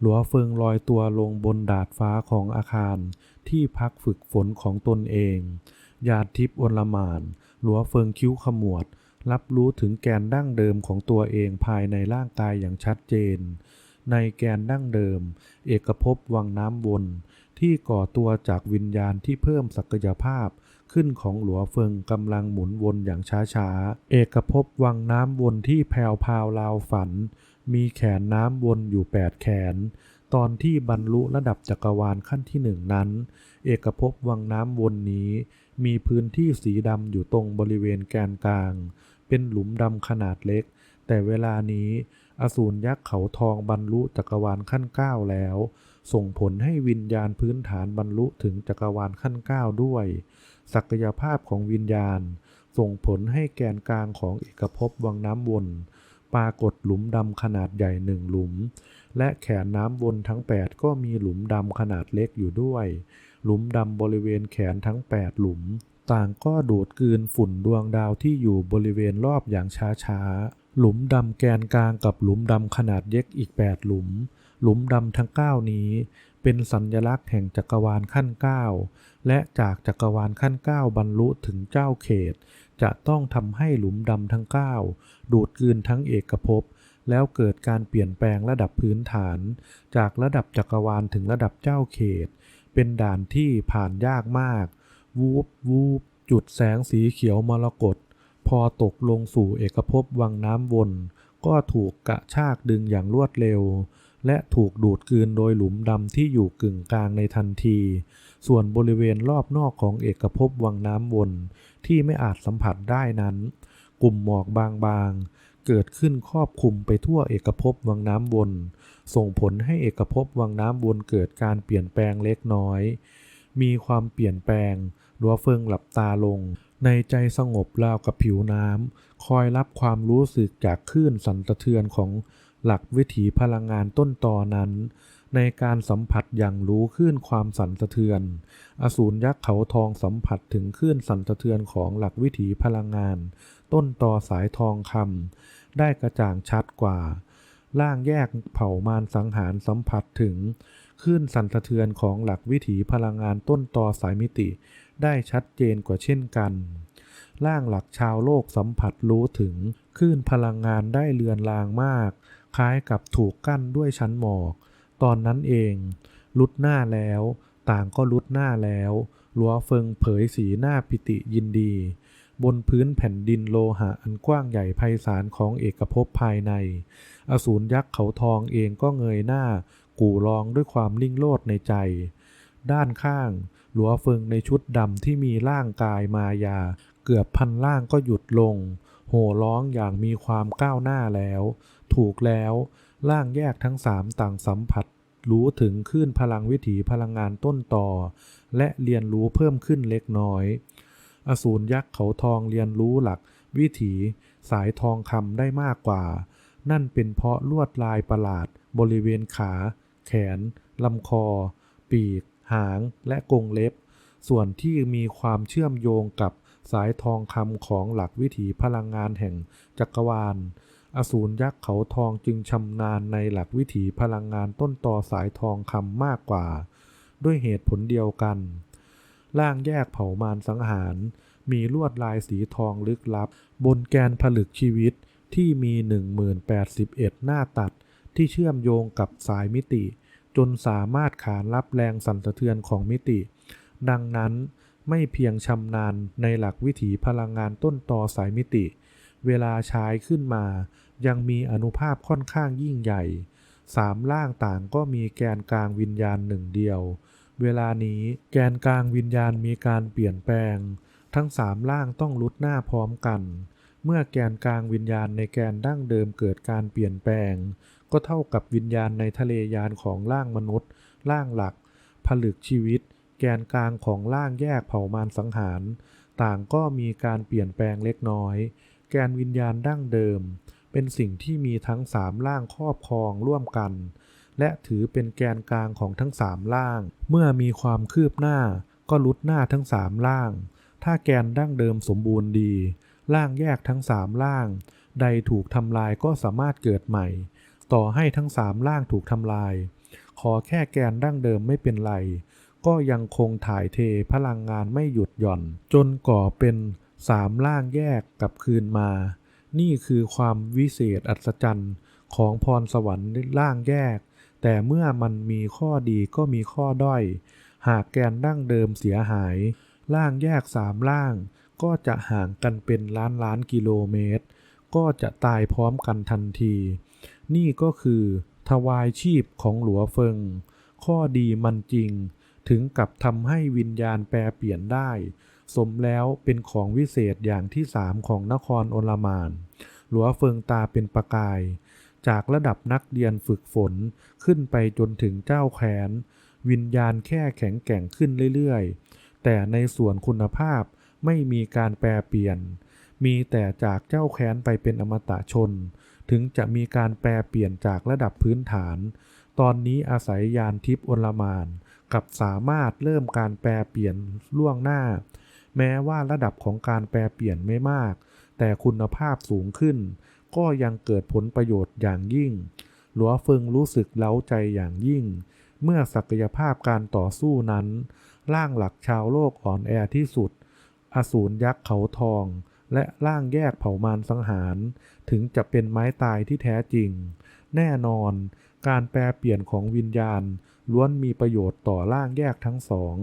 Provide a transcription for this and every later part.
หลัวเฟิงลอยตัวลงบนดาดฟ้าของอาคาร ที่พักฝึกฝนของตนเองยาทิพย์อลมานหลัวเฟิงคิ้วขมวด รับรู้ถึงแกนดั้งเดิมของตัวเองภายในร่างกายอย่างชัดเจน ในแกนดั้งเดิม เอกภพวังน้ำวน ที่ก่อตัวจากวิญญาณที่เพิ่มศักยภาพขึ้นของหลัวเฟิงกำลังหมุนวนอย่างช้าๆ เอกภพวังน้ำวนที่แผ่วพราวราวฝัน มีแขนน้ำวนอยู่แปดแขน ตอนที่บรรลุระดับจักรวาลขั้นที่หนึ่งนั้น เอกภพวังน้ำวนนี้ มีพื้นที่สีดำอยู่ตรงบริเวณแกนกลาง เป็นหลุมดำขนาดเล็ก แต่เวลานี้อสูรยักษ์เขาทองบรรลุจักรวาลขั้นเก้าแล้ว ส่งผลให้วิญญาณพื้นฐานบรรลุถึงจักรวาลขั้นเก้าด้วย ศักยภาพของวิญญาณ ส่งผลให้แกนกลางของเอกภพวังน้ำวน ปรากฏหลุมดำขนาดใหญ่หนึ่งหลุม และแขนน้ำวนทั้ง 8 ก็มีหลุมดำขนาดเล็กอยู่ด้วย หลุมดำบริเวณแขนทั้ง 8 หลุม ต่างก็ดูดกืนฝุ่นดวงดาวที่อยู่บริเวณรอบอย่างช้าๆ หลุมดำแกนกลางกับหลุมดำขนาดเล็กอีก 8 หลุม หลุมดำทั้ง 9 นี้ เป็นสัญลักษณ์แห่งจักรวาลขั้น 9 และจากจักรวาลขั้น 9 บรรลุถึงเจ้าเขต จะต้องทำให้หลุมดำทั้ง 9 ดูดกลืนทั้งเอกภพ แล้วเกิดการเปลี่ยนแปลงระดับพื้นฐาน จากระดับจักรวาลถึงระดับเจ้าเขต เป็นด่านที่ผ่านยากมาก วูบวูบจุดแสงสีเขียวมรกตพอตกลงสู่เอกภพวังน้ำวน ก็ถูกกระชากดึงอย่างรวดเร็ว และถูกดูดกลืนโดยหลุมดำที่อยู่กึ่งกลางในทันที ส่วนบริเวณรอบนอกของเอกภพวังน้ำวน ที่ไม่อาจสัมผัสได้นั้น กลุ่มหมอกบางๆ เกิดขึ้นครอบคลุมไปทั่วเอกภพวังน้ำวน ส่งผลให้เอกภพวังน้ำวนเกิดการเปลี่ยนแปลงเล็กน้อย มีความเปลี่ยนแปลงดัวเฟิงหลับตาลง ในใจสงบราวกับผิวน้ำ คอยรับความรู้สึกจากคลื่นสั่นสะเทือนของหลักวิถีพลังงานต้นตอนั้น ในการสัมผัสอย่างรู้คลื่นความสั่นสะเทือน อสูรยักษ์เขาทองสัมผัสถึงคลื่นสั่นสะเทือนของหลักวิถีพลังงาน ต้นตอสายทองคำได้กระจ่างชัดกว่าร่างแยกเผ่ามารสังหารสัมผัสถึงคลื่นสั่นสะเทือนของหลักวิถีพลังงานต้นตอสายมิติ ได้ชัดเจนกว่าเช่นกันร่างหลักชาวโลกสัมผัสรู้ถึงคลื่นพลังงานได้เลือนลางมาก คล้ายกับถูกกั้นด้วยชั้นหมอก ตอนนั้นเอง ลุดหน้าแล้ว ต่างก็ลุดหน้าแล้วหลัวเฟิงเผยสีหน้าปิติยินดี บนพื้นแผ่นดินโลหะอันกว้างใหญ่ไพศาลของเอกภพภายใน อสูรยักษ์เขาทองเองก็เงยหน้า กู่ร้องด้วยความลิ่งโลดในใจ ด้านข้าง หลัวเฟิงในชุดดำที่มีร่างกายมายา เกือบพันล่างก็หยุดลง โห่ร้องอย่างมีความก้าวหน้าแล้ว ถูกแล้ว ร่างแยกทั้งสามต่างสัมผัส รู้ถึงคลื่นพลังวิถีพลังงานต้นต่อ และเรียนรู้เพิ่มขึ้นเล็กน้อย อสูรยักษ์เขาทองเรียนรู้หลัก วิถี สายทองคำได้มากกว่า นั่นเป็นเพราะลวดลายประหลาด บริเวณขา แขนลำคอ ปีก หาง และกรงเล็บ ส่วนที่มีความเชื่อมโยงกับสายทองคำของหลักวิถีพลังงานแห่งจักรวาล อสูรยักษ์เขาทองจึงชำนาญในหลักวิถีพลังงานต้นตอสายทองคำมากกว่า ด้วยเหตุผลเดียวกัน ร่างแยกเผ่ามารสังหาร มีลวดลายสีทองลึกลับ บนแกนผลึกชีวิตที่มี 1081 หน้าตัดที่เชื่อมโยงกับสายมิติ จนสามารถขานรับแรงสั่นสะเทือนของมิติ ดังนั้นไม่เพียงชำนาญในหลักวิถีพลังงานต้นตอสายมิติ เวลาใช้ขึ้นมา ยังมีอนุภาพค่อนข้างยิ่งใหญ่สามล่างต่างก็มีแกนกลางวิญญาณหนึ่งเดียว เวลานี้แกนกลางวิญญาณมีการเปลี่ยนแปลง ทั้งสามล่างต้องลุดหน้าพร้อมกัน เมื่อแกนกลางวิญญาณในแกนดั้งเดิมเกิดการเปลี่ยนแปลง ก็เท่ากับวิญญาณในทะเลยานของร่างมนุษย์ร่างหลัก ผลึกชีวิต แกนกลางของร่างแยกเผ่ามารสังหาร ต่างก็มีการเปลี่ยนแปลงเล็กน้อย แกนวิญญาณดั้งเดิม เป็นสิ่งที่มีทั้งสามร่างครอบครองร่วมกัน และถือเป็นแกนกลางของทั้งสามร่าง เมื่อมีความคืบหน้า ก็ลุดหน้าทั้งสามร่าง ถ้าแกนดั้งเดิมสมบูรณ์ดีร่างแยกทั้งสามร่าง ใดถูกทำลายก็สามารถเกิดใหม่ ต่อให้ทั้งสามร่างถูกทำลาย ขอแค่แกนดั้งเดิมไม่เป็นไรก็ยังคงถ่ายเทพลังงานไม่หยุดหย่อน จนก่อเป็น สามร่างแยกกลับคืนมา นี่คือความวิเศษอัศจรรย์ของพรสวรรค์ร่างแยก แต่เมื่อมันมีข้อดีก็มีข้อด้อย หากแกนดั้งเดิมเสียหายร่างแยกสามร่าง ก็จะห่างกันเป็นล้านล้านกิโลเมตร ก็จะตายพร้อมกันทันที นี่ก็คือทวายชีพของหลัวเฟิง ข้อดีมันจริง ถึงกับทำให้วิญญาณแปรเปลี่ยนได้ สมแล้วเป็นของวิเศษอย่างที่สามของนครโอลมาน หลัวเฟิงตาเป็นประกาย จากระดับนักเรียนฝึกฝนขึ้นไปจนถึงเจ้าแขน วิญญาณแค่แข็งแกร่งขึ้นเรื่อยๆ แต่ในส่วนคุณภาพไม่มีการแปรเปลี่ยน มีแต่จากเจ้าแค้นไปเป็นอมตะชน ถึงจะมีการแปรเปลี่ยนจากระดับพื้นฐาน ตอนนี้อาศัยยานทิพย์อลมาน กับสามารถเริ่มการแปรเปลี่ยนล่วงหน้า แม้ว่าระดับของการแปรเปลี่ยนไม่มาก แต่คุณภาพสูงขึ้น ก็ยังเกิดผลประโยชน์อย่างยิ่ง หลัวเฟิงรู้สึกเล้าใจอย่างยิ่ง เมื่อศักยภาพการต่อสู้นั้น ร่างหลักชาวโลกอ่อนแอที่สุด อสูรยักษ์เขาทอง และร่างแยกเผ่ามารสังหาร ถึงจะเป็นไม้ตายที่แท้จริง แน่นอน การแปลเปลี่ยนของวิญญาณล้วนมีประโยชน์ต่อร่างแยกทั้งสอง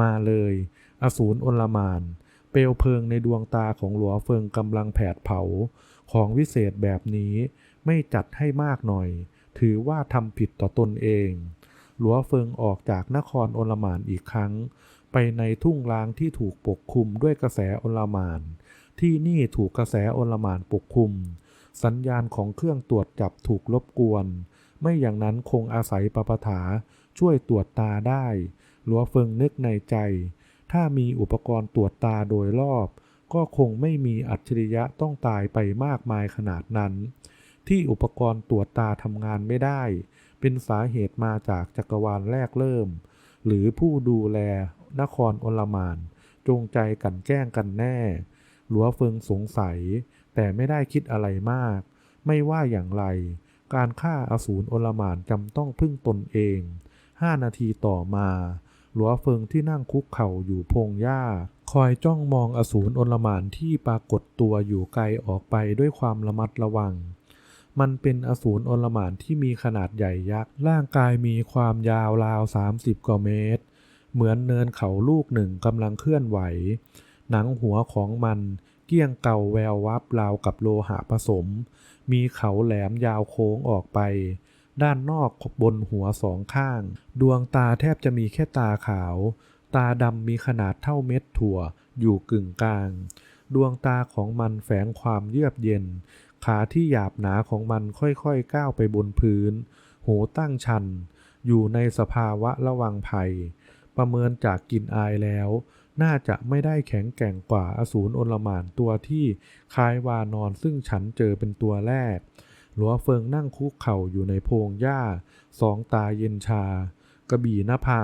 มาเลย อสูรอลมาน เปลวเพลิงในดวงตาของหลัวเฟิงกำลังแผดเผา ของวิเศษแบบนี้ไม่จัดให้มากหน่อย ถือว่าทำผิดต่อตนเอง หลัวเฟิงออกจากนครโอลมานอีกครั้ง ไปในทุ่งลางที่ถูกปกคลุมด้วยกระแสโอลมาน ที่นี่ถูกกระแสโอลมานปกคลุม สัญญาณของเครื่องตรวจจับถูกรบกวน ไม่อย่างนั้นคงอาศัยปปถาช่วยตรวจตาได้ หลัวเฟิงนึกในใจ ถ้ามีอุปกรณ์ตรวจตาโดยรอบ ก็คงไม่มีอัจฉริยะต้องตายไปมากมายขนาดนั้น ที่อุปกรณ์ตรวจตาทำงานไม่ได้ เป็นสาเหตุมาจากจักรวาลแรกเริ่ม หรือผู้ดูแลนครอลมาน จงใจกันแกล้งกันแน่ หลัวเฟิงสงสัย แต่ไม่ได้คิดอะไรมาก ไม่ว่าอย่างไร การฆ่าอสูรอลมานจำต้องพึ่งตนเองห้านาทีต่อมา หลัวเฟิงที่นั่งคุกเข่าอยู่พงหญ้า คอยจ้องมองอสูรโอลมานที่ปรากฏตัวอยู่ไกลออกไปด้วยความระมัดระวัง มันเป็นอสูรโอลหมานที่มีขนาดใหญ่ยักษ์ ร่างกายมีความยาวราว 30กว่าเมตร เหมือนเนินเขาลูกหนึ่งกำลังเคลื่อนไหว หนังหัวของมันเกี้ยงเก่าแวววับราวกับโลหะผสม มีเขาแหลมยาวโค้งออกไป ด้านนอกบนหัวสองข้าง ดวงตาแทบจะมีแค่ตาขาว ตาดำมีขนาดเท่าเม็ดถั่ว อยู่กึ่งกลาง ดวงตาของมันแฝงความเยือกเย็น ขาที่หยาบหนาของมันค่อยๆก้าวไปบนพื้น หูตั้งชัน อยู่ในสภาวะระวังภัย ประเมินจากกลิ่นอายแล้ว น่าจะไม่ได้แข็งแกร่งกว่าอสูรอลหมานตัวที่คล้ายวานอนซึ่งฉันเจอเป็นตัวแรก หลัวเฟิงนั่งคุกเข่าอยู่ในโพงหญ้า สองตาเย็นชา กระบี่นภา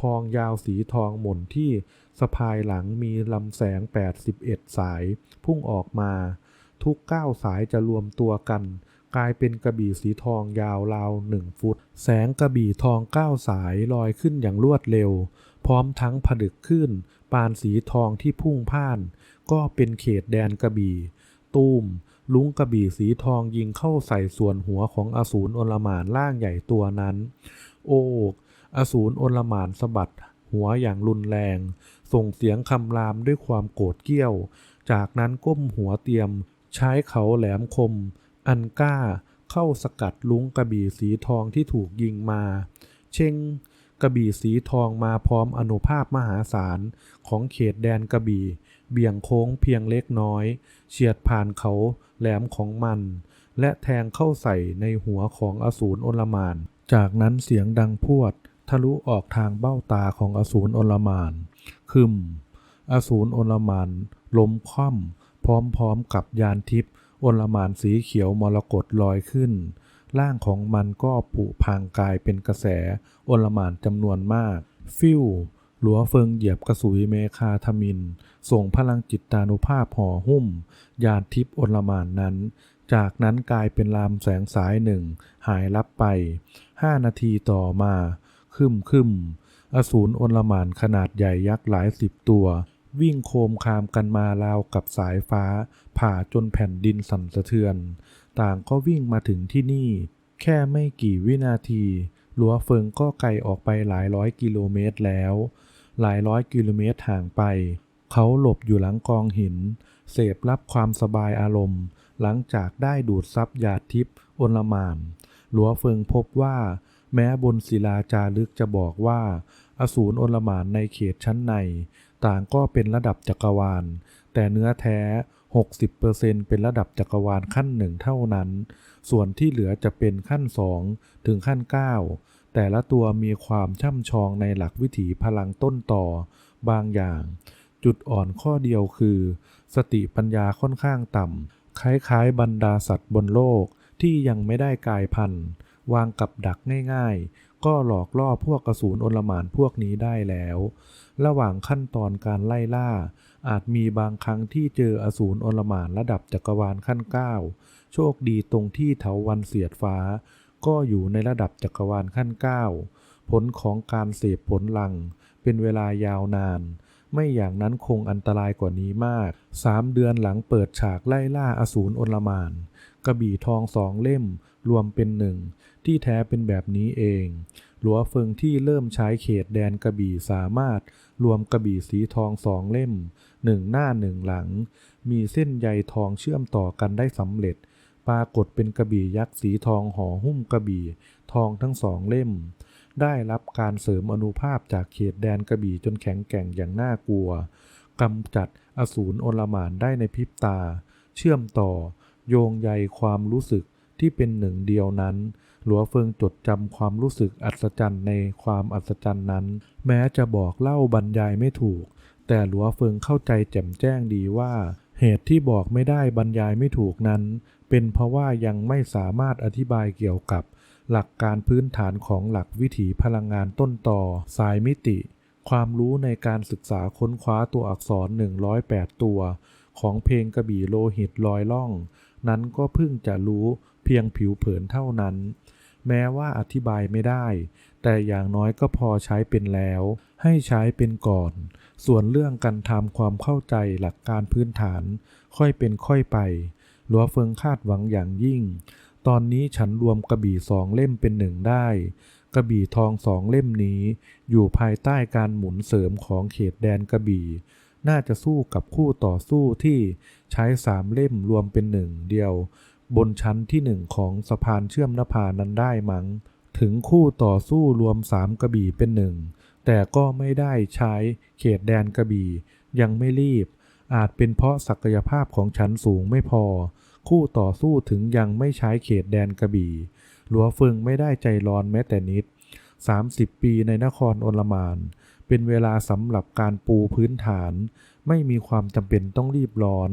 พองยาวสีทองหม่นที่สะพายหลังมีลำแสง 81 สาย พุ่งออกมา ทุกเก้าสายจะรวมตัวกัน กลายเป็นกระบี่สีทองยาวราวหนึ่งฟุต แสงกระบี่ทองเก้าสายลอยขึ้นอย่างรวดเร็ว พร้อมทั้งผดึกขึ้น ปานสีทองที่พุ่งพ่าน ก็เป็นเขตแดนกระบี่ ตูม ลุงกระบี่สีทองยิงเข้าใส่ส่วนหัวของอสูรอลมานร่างใหญ่ตัวนั้น โอ้อสูรอลมานสะบัดหัวอย่างรุนแรง ส่งเสียงคำรามด้วยความโกรธเกี้ยว จากนั้นก้มหัวเตรียม ใช้เขาแหลมคม อันก้า เข้าสกัดลุงกระบี่สีทองที่ถูกยิงมา เช่ง กระบี่สีทองมาพร้อมอนุภาพมหาศาลของเขตแดนกระบี่ เบี่ยงโค้งเพียงเล็กน้อย เฉียดผ่านเขาแหลมของมัน และแทงเข้าใส่ในหัวของอสูรอลมาน จากนั้นเสียงดังพวด ทะลุออกทางเบ้าตาของอสูรอลมาน คึม อสูรอลมานล้มคว่ำพร้อมๆกับยานทิพย์อลมานสีเขียวมรกตลอยขึ้น ร่างของมันก็ผุพางกลายเป็นกระแสโอลหมานจำนวนมาก ฟิวหลัวเฟิงเหยียบกระสุยเมคาทมิน ส่งพลังจิตตานุภาพห่อหุ้ม ยานทิพย์โอลมานนั้น จากนั้นกลายเป็นลามแสงสายหนึ่ง หายลับไป ห้านาทีต่อมาคึมคึมอสูรโอลมานขนาดใหญ่ยักษ์หลายสิบตัว วิ่งโคมคามกันมาราวกับสายฟ้า ผ่าจนแผ่นดินสั่นสะเทือน ต่างก็วิ่งมาถึงที่นี่ แค่ไม่กี่วินาทีหลัวเฟิงก็ไกลออกไปหลายร้อยกิโลเมตรแล้ว หลายร้อยกิโลเมตรห่างไป เขาหลบอยู่หลังกองหิน เสพรับความสบายอารมณ์ หลังจากได้ดูดซับหยาดทิพย์โอลมานหลัวเฟิงพบว่า แม้บนศิลาจารึกจะบอกว่า อสูรโอลมานในเขตชั้นใน ต่างก็เป็นระดับจักรวาล แต่เนื้อแท้ 60%เป็นระดับจักรวาลขั้นหนึ่งเท่านั้น ส่วนที่เหลือจะเป็นขั้นสองถึงขั้น 9 แต่ละตัวมีความช่ำชองในหลักวิถีพลังต้นต่อบางอย่าง จุดอ่อนข้อเดียวคือ สติปัญญาค่อนข้างต่ำ คล้ายๆ บรรดาสัตว์บนโลกที่ยังไม่ได้กลายพันธุ์ วางกับดักง่ายๆ ก็หลอกล่อพวกกระสูนอลหมานพวกนี้ได้แล้ว ระหว่างขั้นตอนการไล่ล่า อาจมีบางครั้งที่เจออสูรอลหมานระดับจักรวาลขั้น 9 โชคดีตรงที่เถาวันเสียดฟ้า ก็อยู่ในระดับจักรวาลขั้น 9 ผลของการเสพผลลัง เป็นเวลายาวนาน ไม่อย่างนั้นคงอันตรายกว่านี้มากสามเดือนหลังเปิดฉากไล่ล่าอสูรโอลมาน กระบี่ทองสองเล่ม รวมเป็นหนึ่ง ที่แท้เป็นแบบนี้เอง หลัวเฟิงที่เริ่มใช้เขตแดนกระบี่สามารถ รวมกระบี่สีทองสองเล่มหนึ่งหน้าหนึ่งหลัง มีเส้นใยทองเชื่อมต่อกันได้สำเร็จ ปรากฏเป็นกระบี่ยักษ์สีทองห่อหุ้มกระบี่ทองทั้งสองเล่ม ได้รับการเสริมอนุภาพจากเขตแดนกระบี่จนแข็งแกร่งอย่างน่ากลัวกำจัดอสูรอลหมานได้ในพริบตา เชื่อมต่อ โยงใยความรู้สึกที่เป็นหนึ่งเดียวนั้น หลัวเฟิงจดจำความรู้สึกอัศจรรย์ในความอัศจรรย์นั้น แม้จะบอกเล่าบรรยายไม่ถูก แต่หลัวเฟิงเข้าใจแจ่มแจ้งดีว่า เหตุที่บอกไม่ได้บรรยายไม่ถูกนั้น เป็นเพราะว่ายังไม่สามารถอธิบายเกี่ยวกับ หลักการพื้นฐานของหลักวิถีพลังงานต้นต่อ สายมิติ ความรู้ในการศึกษาค้นคว้าตัวอักษร 108 ตัว ของเพลงกระบี่โลหิตลอยล่อง นั้นก็เพิ่งจะรู้เพียงผิวเผินเท่านั้น แม้ว่าอธิบายไม่ได้ แต่อย่างน้อยก็พอใช้เป็นแล้ว ให้ใช้เป็นก่อน ส่วนเรื่องการทำความเข้าใจหลักการพื้นฐาน ค่อยเป็นค่อยไปหลัวเฟิงคาดหวังอย่างยิ่ง ตอนนี้ฉันรวมกระบี่สองเล่มเป็นหนึ่งได้ กระบี่ทองสองเล่มนี้ อยู่ภายใต้การหมุนเสริมของเขตแดนกระบี่ น่าจะสู้กับคู่ต่อสู้ที่ใช้สามเล่มรวมเป็นหนึ่งเดียว บนชั้นที่หนึ่งของสะพานเชื่อมนภานั้นได้มั้ง ถึงคู่ต่อสู้รวมสามกระบี่เป็นหนึ่งแต่ก็ไม่ได้ใช้เขตแดนกระบี่ยังไม่รีบ อาจเป็นเพราะศักยภาพของฉันสูงไม่พอ คู่ต่อสู้ถึงยังไม่ใช้เขตแดนกระบี่ หลัวเฟิงไม่ได้ใจร้อนแม้แต่นิด 30 ปีในนครโอลมาน เป็นเวลาสำหรับการปูพื้นฐาน ไม่มีความจำเป็นต้องรีบร้อน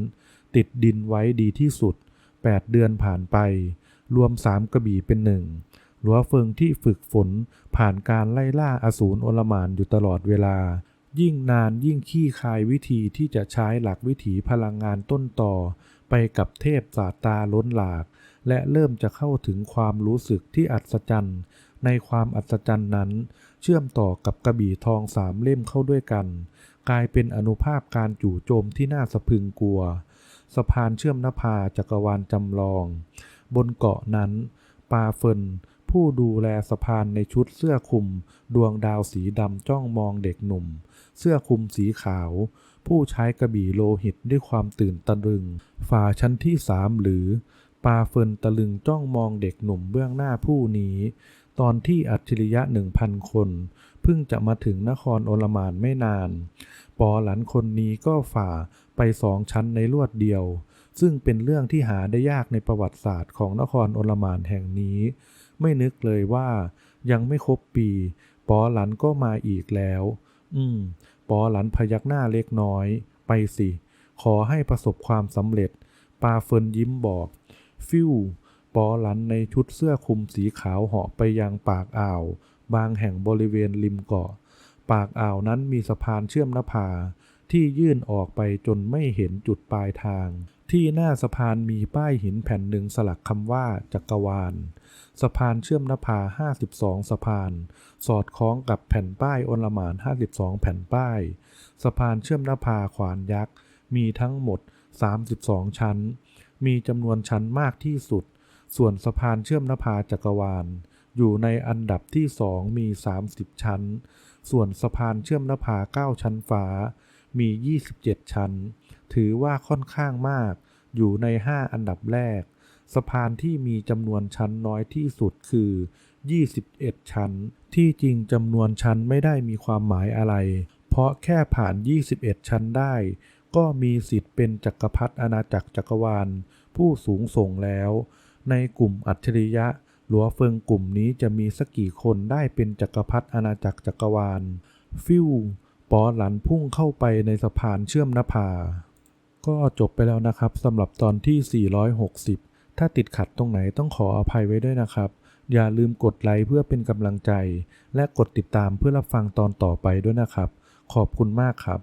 ติดดินไว้ดีที่สุด 8 เดือนผ่านไป รวมสามกระบี่เป็นหนึ่งหลัวเฟิงที่ฝึกฝนผ่านการไล่ล่าอสูรโอลมานอยู่ตลอดเวลา ยิ่งนานยิ่งขี้คายวิธีที่จะใช้หลักวิถีพลังงานต้นต่อ ไปกับเทพศาตาล้นหลาก และเริ่มจะเข้าถึงความรู้สึกที่อัศจรรย์ ในความอัศจรรย์นั้น เชื่อมต่อกับกระบี่ทองสามเล่มเข้าด้วยกัน กลายเป็นอนุภาพการจู่โจมที่น่าสะพึงกลัว สะพานเชื่อมนภาจักรวาลจำลอง บนเกาะนั้น ปาเฟินผู้ดูแลสะพานในชุดเสื้อคลุม ดวงดาวสีดำจ้องมองเด็กหนุ่ม เสื้อคลุมสีขาว ผู้ใช้กระบี่โลหิตด้วยความตื่นตะลึง ฝ่าชั้นที่สามหรือ ปาเฟินตะลึงจ้องมองเด็กหนุ่มเบื้องหน้าผู้นี้ ตอนที่อัจฉริยะหนึ่งพันคน เพิ่งจะมาถึงนครโอลมานไม่นาน ปอหลันคนนี้ก็ฝ่าไปสองชั้นในรวดเดียว ซึ่งเป็นเรื่องที่หาได้ยากในประวัติศาสตร์ของนครโอลมานแห่งนี้ ไม่นึกเลยว่ายังไม่ครบปี ปอหลันก็มาอีกแล้ว อืม ปอหลันพยักหน้าเล็กน้อย ไปสิ ขอให้ประสบความสำเร็จ ปาเฟินยิ้มบอก ฟิวปอหลันในชุดเสื้อคลุมสีขาวเหาะไปยังปากอ่าว บางแห่งบริเวณริมเกาะ ปากอ่าวนั้นมีสะพานเชื่อมนภาที่ยื่นออกไปจนไม่เห็นจุดปลายทาง ที่หน้าสะพานมีป้ายหินแผ่นหนึ่งสลักคำว่าจักรวาล สะพานเชื่อมนภา 52 สะพาน สอดคล้องกับแผ่นป้ายอนลหมาน 52 แผ่นป้าย สะพานเชื่อมนภาขวานยักษ์ มีทั้งหมด 32 ชั้น มีจำนวนชั้นมากที่สุด ส่วนสะพานเชื่อมนภาจักรวาล อยู่ในอันดับที่สองมี 30 ชั้น ส่วนสะพานเชื่อมนภา 9 ชั้นฟ้า มี 27 ชั้น ถือว่าค่อนข้างมาก อยู่ใน 5 อันดับแรก สะพานที่มีจำนวนชั้นน้อยที่สุดคือ 21 ชั้น ที่จริงจำนวนชั้นไม่ได้มีความหมายอะไร เพราะแค่ผ่าน 21 ชั้นได้ ก็มีสิทธิ์เป็นจักรพรรดิอาณาจักรจักรวาล ผู้สูงส่งแล้ว ในกลุ่มอัจฉริยะหลัวเฟิงกลุ่มนี้จะมีสักกี่คนได้เป็นจักรพรรดิอาณาจักรจักรวาล ฟิวปอหลันพุ่งเข้าไปในสะพานเชื่อมนภา ก็จบไปแล้วนะครับสำหรับตอนที่ 460 ถ้าติดขัดตรงไหนต้องขออภัยไว้ด้วยนะครับ อย่าลืมกดไลค์เพื่อเป็นกำลังใจ และกดติดตามเพื่อรับฟังตอนต่อไปด้วยนะครับ ขอบคุณมากครับ